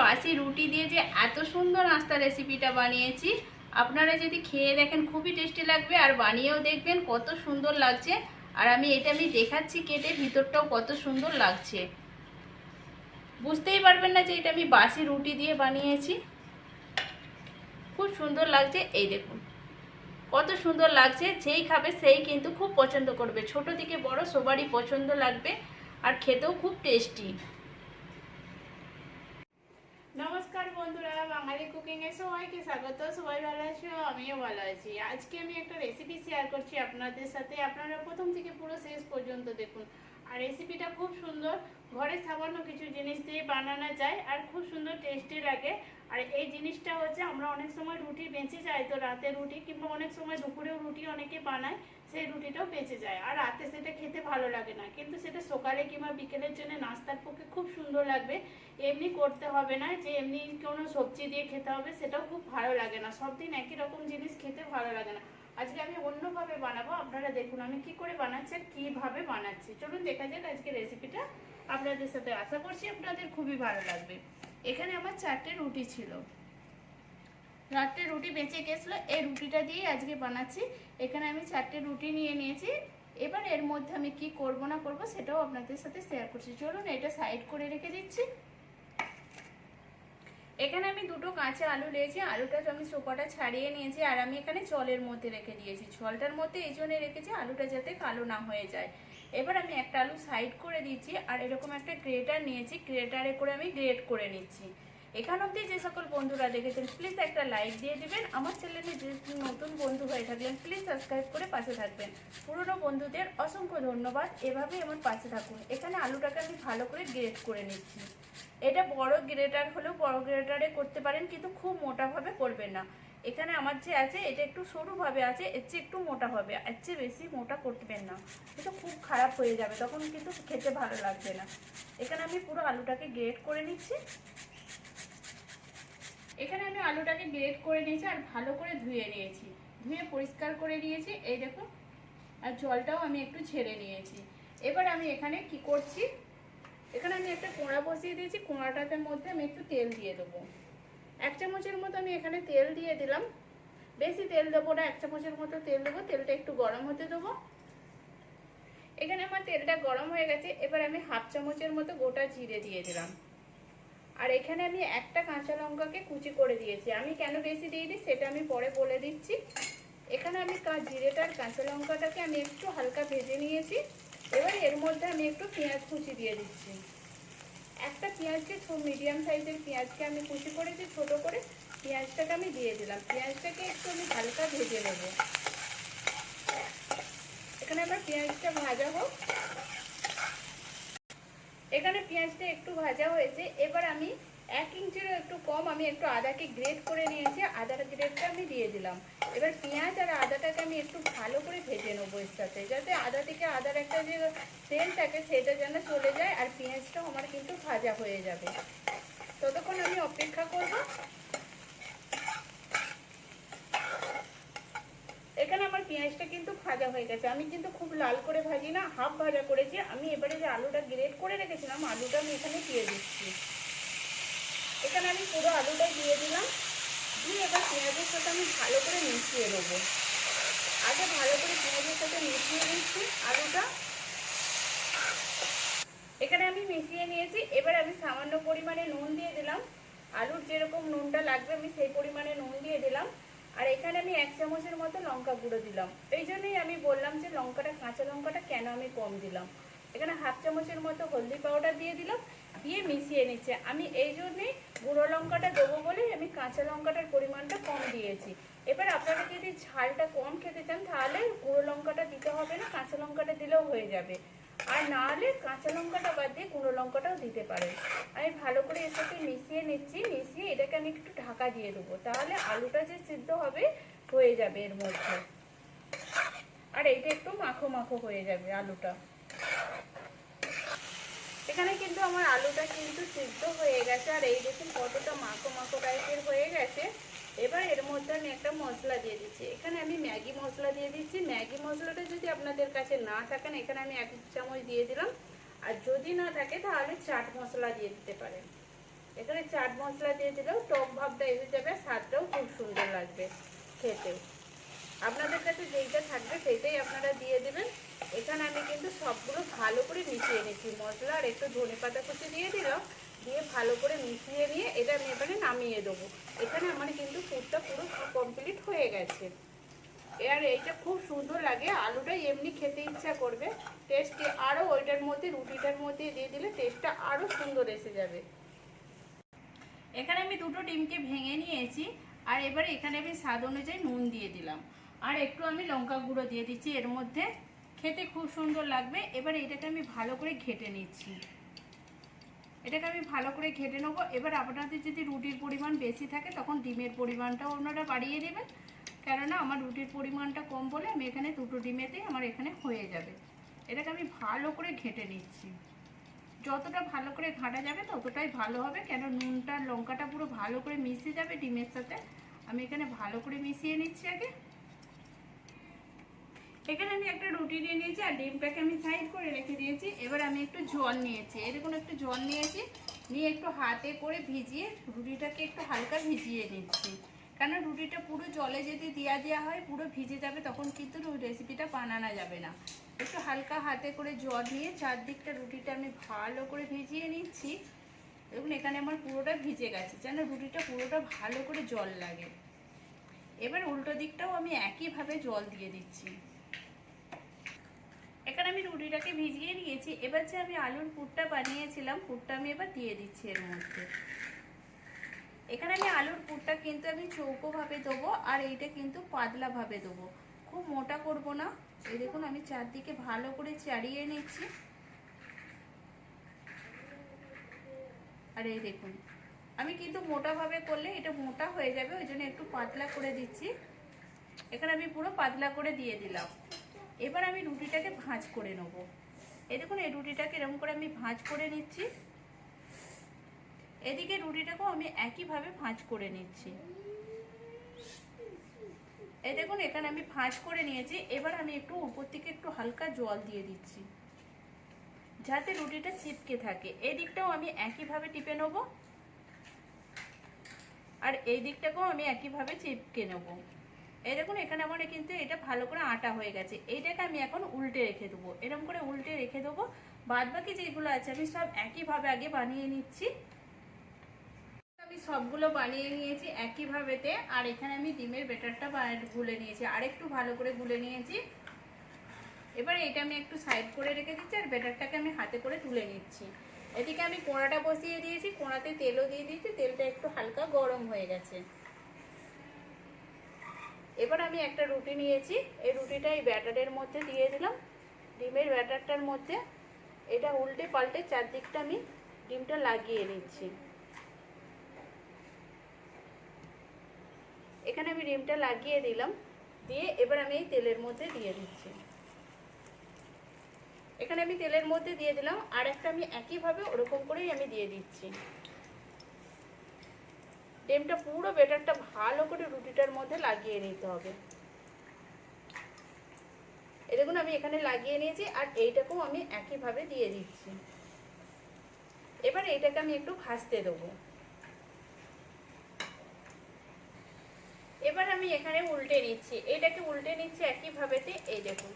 বাসি রুটি দিয়ে যে এত সুন্দর নাস্তা রেসিপিটা বানিয়েছি, আপনারা যদি খেয়ে দেখেন খুবই টেস্টি লাগবে আর বানিয়েও দেখবেন কত সুন্দর লাগছে। আর আমি এটা আমি দেখাচ্ছি কেটে ভিতরটাও কত সুন্দর লাগছে। বুঝতেই পারবেন না যে এটা আমি বাসি রুটি দিয়ে বানিয়েছি। খুব সুন্দর লাগছে, এই দেখুন। কত সুন্দর লাগছে, যেই খাবে সেই কিন্তু খুব পছন্দ করবে। ছোট থেকে বড় সবারই পছন্দ লাগবে আর খেতেও খুব টেস্টি নমস্কার বন্ধুরা, বাঙালি কুকিং এ সবাইকে স্বাগত, সবাই ভালো আছো? আমিও ভালো আছি। আজকে আমি একটা রেসিপি শেয়ার করছি আপনাদের সাথে। আপনারা প্রথম থেকে পুরো শেষ পর্যন্ত দেখুন। আর রেসিপিটা খুব সুন্দর। ঘরে সামান্য কিছু জিনিস দিয়ে বানানো যায় আর খুব সুন্দর টেস্টি লাগে। আর এই জিনিসটা হচ্ছে আমরা অনেক সময় রুটি বেঁচে যাই তো রাতে রুটি কিংবা অনেক সময় দুপুরেও রুটি অনেকে বানায়। সেই রুটিটাও বেঁচে যায়। আর রাতে সেটা খেতে ভালো লাগে না। কিন্তু সেটা সকালে কিংবা বিকেলের জন্য নাস্তার পক্ষে খুব সুন্দর লাগবে। এমনি করতে হবে না, যে এমনি কোনো সবজি দিয়ে খেতে হবে, সেটাও খুব ভালো লাগে না। সব দিন একই রকম জিনিস খেতে ভালো লাগে না। আজকে আমি অন্যভাবে বানাবো। আপনারা দেখুন আমি কি করে বানাচ্ছি আর কীভাবে বানাচ্ছি। চলুন দেখা যাক আজকে রেসিপিটা আপনাদের সাথে আশা করছি আপনাদের খুবই ভালো লাগবে। এখানে আমার চারটে রুটি ছিল। চারটে রুটি বেঁচে গেছিল, এই রুটিটা দিয়ে আজকে বানাচ্ছি। এখানে আমি চারটে রুটি নিয়ে নিয়েছি। এবার এর মধ্যে আমি কি করব না করব সেটাও আপনাদের সাথে শেয়ার করছি। চলুন এটা সাইড করে রেখে দিচ্ছি। এখানে আমি দুটো কাঁচা আলু নিয়েছি, আলুটা আমি চোপাটা ছাড়িয়ে নিয়েছি, আর আমি এখানে জলের মধ্যে রেখে দিয়েছি। জলটার মধ্যে এই জন্য রেখেছি আলুটা যাতে কালো না হয়ে যায়। এবার আমি একটা আলু সাইড করে দিচ্ছি, আর এরকম একটা গ্রেটার নিয়েছি গ্রেটারে করে আমি গ্রেট করে নিচ্ছি। এখান অবধি যে সকল বন্ধুরা দেখেছেন প্লিজ একটা লাইক দিয়ে দিবেন। আমার চ্যানেলে যে নতুন বন্ধু হয়ে থাকলেন প্লিজ সাবস্ক্রাইব করে পাশে থাকবেন। পুরনো বন্ধুদের অসংখ্য ধন্যবাদ। এভাবে আমার পাশে থাকুন। এখানে আলুটাকে আমি ভালো করে গ্রেট করে নিচ্ছি। এটা বড় গ্রেটার হলেও বড় গ্রেটারে করতে পারেন, কিন্তু খুব মোটাভাবে করবেন না। এখানে আমার যে আছে, এটা একটু সরুভাবে আছে, এর চেয়ে একটু মোটা হবে। এর চেয়ে বেশি মোটা করবেন না। এটা খুব খারাপ হয়ে যাবে, তখন কিন্তু খেতে ভালো লাগবে না। এখানে আমি পুরো আলুটাকে গ্রেট করে নিচ্ছি। এখানে আমি আলুটাকে গ্রেট করে নিয়েছি আর ভালো করে ধুয়ে নিয়েছি। ধুয়ে পরিষ্কার করে নিয়েছি। এই দেখুন, আর জলটাও আমি একটু ছেড়ে নিয়েছি। এবার আমি এখানে কি করছি? এখানে আমি একটা কোঁড়া বসিয়ে দিয়েছি। কোঁড়াটাতে মধ্যে আমি একটু তেল দিয়ে দেবো। এক চামচের মতো আমি এখানে তেল দিয়ে দিলাম। বেশি তেল দেবো না, এক চামচের মতো তেল দেবো। তেলটা একটু গরম হতে দেবো। এখানে আমার তেলটা গরম হয়ে গেছে। এবার আমি হাফ চামচের মতো গোটা জিরে দিয়ে দিলাম। আর এখানে আমি একটা কাঁচা লঙ্কাকে কুচি করে দিয়েছি। আমি কেন বেশি দিয়ে দিই সেটা আমি পরে বলে দিচ্ছি। এখানে আমি জিরেটার কাঁচা লঙ্কাটাকে আমি একটু হালকা ভেজে নিয়েছি। এবার এর মধ্যে আমি একটু পেঁয়াজ কুচি দিয়ে দিচ্ছি। একটা পেঁয়াজকে মিডিয়াম সাইজের পেঁয়াজকে আমি কুচি করেছি, ছোট করে। পেঁয়াজটাকে আমি দিয়ে দিলাম। পেঁয়াজটাকে একটু আমি হালকা ভেজে নেব। এখানে আমার পেঁয়াজটা ভাজা হোক। এখানে পেঁয়াজটা একটু ভাজা হয়েছে। এবার আমি এক ইঞ্চিরও একটু কম, আমি একটু আদাকে গ্রেট করে নিয়েছি, আদার গ্রেটটা আমি দিয়ে দিলাম। এবার পেঁয়াজ আর আদাটাকে আমি একটু ভালো করে ভেজে নেব এর সাথে, যাতে আদা থেকে আদার একটা যে তেল থাকে সেটা যেন চলে যায়, আর পেঁয়াজটাও আমার কিন্তু ভাজা হয়ে যাবে। ততক্ষণ আমি অপেক্ষা করব এখানে আমার পেঁয়াজটা কিন্তু ভাজা হয়ে গেছে। আমি কিন্তু খুব লাল করে ভাজি না, হাফ ভাজা করেছি। আমি এবারে যে আলুটা গ্রেট করে রেখেছিলাম, আলুটা আমি এখানে দিয়ে দিচ্ছি। এখানে আমি পুরো আলুটাই দিয়ে দিলাম। দিয়ে এবার পেঁয়াজের সাথে আমি ভালো করে মিশিয়ে নেব আগে ভালো করে পেঁয়াজের সাথে মিশিয়ে নিচ্ছি আলুটা। এখানে আমি মিশিয়ে নিয়েছি। এবার আমি সামান্য পরিমাণে নুন দিয়ে দিলাম। আলুর যেরকম নুনটা লাগবে, আমি সেই পরিমাণে নুন দিয়ে দিলাম। আর এখানে আমি এক চামচের মতো লঙ্কা গুঁড়ো দিলাম। এই জন্যই আমি বললাম যে লঙ্কাটা, কাঁচা লঙ্কাটা কেন আমি কম দিলাম? এখানে হাফ চামচের মতো হলদি পাউডার দিয়ে দিলাম, দিয়ে মিশিয়ে নিচ্ছে। আমি এই জন্যেই গুঁড়ো লঙ্কাটা দেবো বলেই আমি কাঁচা লঙ্কাটার পরিমাণটা কম দিয়েছি। এবার আপনারা যদি ঝালটা কম খেতে চান, তাহলে গুঁড়ো লঙ্কাটা দিতে হবে না, কাঁচা লঙ্কাটা দিলেও হয়ে যাবে। আর না হলে কাঁচা লঙ্কাটা বাদ দিয়ে গুঁড়ো লঙ্কাটাও দিতে পারেন। আমি ভালো করে এর সাথে মিশিয়ে নিচ্ছি, মিশিয়ে এটাকে আমি একটু ঢাকা দিয়ে দেবো। তাহলে আলুটা যে সিদ্ধ হবে, হয়ে যাবে এর মধ্যে। আর এইটা একটু মাখো মাখো হয়ে যাবে আলুটা। এখানে কিন্তু আমার আলুটা কিন্তু সিদ্ধ হয়ে গেছে। আর এই দেখুন কতটা মাখো মাখো টাইপের হয়ে গেছে। এবার এর মধ্যে আমি একটা মশলা দিয়ে দিচ্ছি। এখানে আমি ম্যাগি মশলা দিয়ে দিচ্ছি। ম্যাগি মশলাটা যদি আপনাদের কাছে না থাকেন এখানে আমি এক চামচ দিয়ে দিলাম। আর যদি না থাকে, তাহলে চাট মশলা দিয়ে দিতে পারেন। এখানে চাট মশলা দিয়ে দিলেও টক ভাবটা এসে যাবে, স্বাদটাও খুব সুন্দর লাগবে খেতে আপনাদের কাছে যেইটা থাকবে, সেইটাই আপনারা দিয়ে দেবেন। এখানে আমি কিন্তু সবগুলো ভালো করে মিশিয়ে নিচ্ছি মশলা। আর একটু ধনে পাতা কুচি দিয়ে দিলাম। দিয়ে ভালো করে মিশিয়ে নিয়ে এটা আমি এবারে নামিয়ে দেবো। এখানে আমার কিন্তু ফুডটা পুরো কমপ্লিট হয়ে গেছে। আর এইটা খুব সুন্দর লাগে। আলুটা এমনি খেতে ইচ্ছা করবে। টেস্টে আরও ওইটার মধ্যে, রুটিটার মধ্যে দিয়ে দিলে টেস্টটা আরও সুন্দর এসে যাবে। এখানে আমি দুটো ডিমকে ভেঙে নিয়েছি, আর এবারে এখানে আমি স্বাদ অনুযায়ী নুন দিয়ে দিলাম। আর একটু আমি লঙ্কা গুঁড়ো দিয়ে দিচ্ছি। এর মধ্যে খেতে খুব সুন্দর লাগবে। এবার এটাকে আমি ভালো করে ঘেটে নিচ্ছি। এটাকে আমি ভালো করে ঘেটে নেব। এবার আপনাদের যদি রুটির পরিমাণ বেশি থাকে, তখন ডিমের পরিমাণটাও ওনারা বাড়িয়ে দেবেন কেননা আমার রুটির পরিমাণটা কম বলে আমি এখানে দুটো ডিমেতেই আমার এখানে হয়ে যাবে। এটাকে আমি ভালো করে ঘেটে নিচ্ছি। যতটা ভালো করে ঘাঁটা যাবে ততটাই ভালো হবে, কেন নুনটা, লঙ্কাটা পুরো ভালো করে মিশে যাবে ডিমের সাথে। আমি এখানে ভালো করে মিশিয়ে নিচ্ছি আগে। এখানে আমি একটা রুটি নিয়ে নিয়েছি আর ডিমটাকে আমি সাইড করে রেখে দিয়েছি। এবার আমি একটু জল নিয়েছি। এরকম একটু জল নিয়েছি। নিয়ে একটু হাতে করে ভিজিয়ে রুটিটাকে একটু হালকা ভিজিয়ে নিচ্ছি। কারণ রুটিটা পুরো জলে যদি দেওয়া দেওয়া হয়, পুরো ভিজে যাবে, তখন কিন্তু রেসিপিটা বানানো যাবে না। একটু হালকা হাতে করে জল নিয়ে চারদিকটা রুটিটা আমি ভালো করে ভিজিয়ে নিচ্ছি। দেখুন, এখানে আমার পুরোটা ভিজে গেছে। যেন রুটিটা পুরোটা ভালো করে জল লাগে। এবার উল্টো দিকটাও আমি একইভাবে জল দিয়ে দিচ্ছি। এখানে আমি রুটিটাকে ভিজিয়ে নিয়েছি। এবার যে আমি আলুর পুরটা বানিয়েছিলাম, পুরটা আমি এবার দিয়ে দিচ্ছি এর মধ্যে। এখানে আমি আলুর পুরটা কিন্তু আমি চৌকোভাবে দেবো আর এইটা কিন্তু পাতলাভাবে দেবো। খুব মোটা করব না। এই দেখুন, আমি চারদিকে ভালো করে চাড়িয়ে নিচ্ছি। আর এই দেখুন, আমি কিন্তু মোটাভাবে করলে এটা মোটা হয়ে যাবে, ওই জন্য একটু পাতলা করে দিচ্ছি। এখানে আমি পুরো পাতলা করে দিয়ে দিলাম। এবার আমি রুটিটাকে ভাঁজ করে নেব। এই দেখুন, এই রুটিটাকে এরকম করে আমি ভাঁজ করে নিচ্ছি। এদিকে রুটিটাকেও আমি একইভাবে ভাঁজ করে নিচ্ছি। এই দেখুন, এখানে আমি ভাঁজ করে নিয়েছি। এবার আমি একটু উপর থেকে একটু হালকা জল দিয়ে দিচ্ছি, যাতে রুটিটা চিপকে থাকে। এই দিকটাও আমি একইভাবে টিপে নেব। আর এই দিকটাকেও আমি একইভাবে চিপকে নেব। এই দেখুন, এখানে আমার কিন্তু এটা ভালো করে আটা হয়ে গেছে। এইটাকে আমি এখন উল্টে রেখে দেবো। এরকম করে উল্টে রেখে দেবো। বাদ বাকি যেগুলো আছে, আমি সব একইভাবে আগে বানিয়ে নিচ্ছি। আমি সবগুলো বানিয়ে নিয়েছি একইভাবেতে। আর এখানে আমি ডিমের বেটারটা গুলে নিয়েছি। আর একটু ভালো করে গুলে নিয়েছি। এবার এটা আমি একটু সাইড করে রেখে দিচ্ছি আর বেটারটাকে আমি হাতে করে তুলে নিচ্ছি। এদিকে আমি কোড়াটা বসিয়ে দিয়েছি। কোড়াতে তেলও দিয়ে দিয়েছি। তেলটা একটু হালকা গরম হয়ে গেছে। এবার আমি একটা রুটি নিয়েছি। এই রুটিটা এই ব্যাটারের মধ্যে দিয়ে দিলাম। ডিমের ব্যাটারটার মধ্যে এটা উল্টে পাল্টে চারদিকটা আমি ডিমটা লাগিয়ে নিচ্ছি। এখানে আমি ডিমটা লাগিয়ে দিলাম। দিয়ে এবার আমি এই তেলের মধ্যে দিয়ে দিচ্ছি। এখানে আমি তেলের মধ্যে দিয়ে দিলাম। আর একটা আমি একইভাবে ওরকম করেই আমি দিয়ে দিচ্ছি। ডিমটা পুরো বেটারটা ভালো করে রুটিটার মধ্যে লাগিয়ে নিতে হবে। এই দেখুন, আমি এখানে লাগিয়ে নিয়েছি আর এইটাকেও আমি একইভাবে দিয়ে দিচ্ছি। এবার এইটাকে আমি একটু ভাজতে দেবো। এবার আমি এখানে উল্টে নিচ্ছি। এটাকে উল্টে নিচ্ছি একইভাবেতে, এই দেখুন।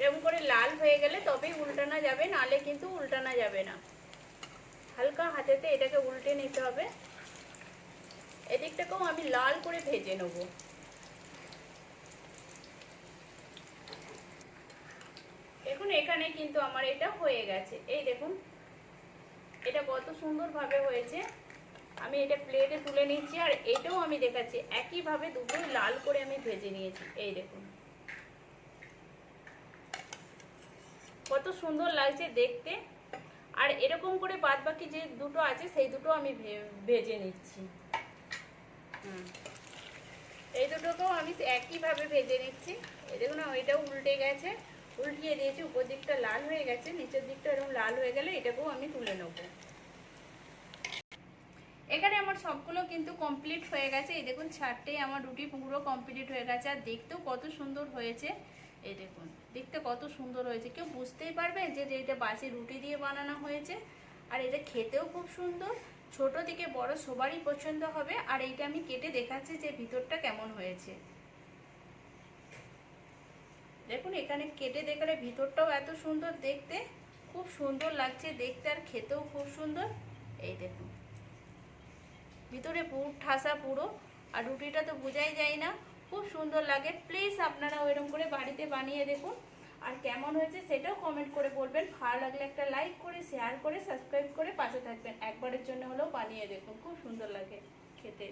এরকম করে লাল হয়ে গেলে তবেই উল্টানো যাবে, নালে কিন্তু উল্টানো যাবে না। হালকা হাতেতে এটাকে উল্টে নিতে হবে। এদিকটাকেও আমি লাল করে ভেজে নেব। দেখুন, এখানে কিন্তু আমার এটা হয়ে গেছে। এই দেখুন, এটা কত সুন্দরভাবে হয়েছে। আমি এটা প্লেটে তুলে নিচ্ছি আর এটাও আমি দেখাচ্ছি। একইভাবে দুটোই লাল করে আমি ভেজে নিয়েছি। এই দেখুন। কত সুন্দর লাগছে দেখতে। আর এরকম করে বাদ বাকি যে দুটো আছে, সেই দুটো আমি ভেজে নিচ্ছি। এই দুটোকেও আমি একইভাবে ভেজে নিচ্ছি। এই দেখুন ওইটাও উল্টে গেছে। উল্টিয়ে দিয়েছি, উপর দিকটা লাল হয়ে গেছে, নিচের দিকটা এরকম লাল হয়ে গেলে এটাকেও আমি তুলে নেব। এখানে আমার সবগুলো কিন্তু কমপ্লিট হয়ে গেছে। এই দেখুন ছাড়টেই আমার রুটি পুরো কমপ্লিট হয়ে গেছে। আর দেখতেও কত সুন্দর হয়েছে। এই দেখুন। দেখতে কত সুন্দর হয়েছে। কেউ বুঝতেই পারবে যে এটা বাসি রুটি দিয়ে বানানো হয়েছে। আর এটা খেতেও খুব সুন্দর। ছোট থেকে বড় সবারই পছন্দ হবে। আর এইটা আমি কেটে দেখাচ্ছি যে ভিতরটা কেমন হয়েছে। দেখুন, এখানে কেটে দেখালে ভিতরটাও এত সুন্দর দেখতে। খুব সুন্দর লাগছে দেখতে আর খেতেও খুব সুন্দর। এই দেখুন। ভিতরে পুর, ঠাসা পুরো। আর রুটিটা তো বোঝাই যায় না। খুব সুন্দর লাগে। প্লিজ আপনারা ওইরকম করে বাড়িতে বানিয়ে দেখুন। আর কেমন হয়েছে সেটাও কমেন্ট করে বলবেন। ভালো লাগলে একটা লাইক করে শেয়ার করে সাবস্ক্রাইব করে পাশে থাকবেন। একবারের জন্য হলেও বানিয়ে দেখুন। খুব সুন্দর লাগে খেতে।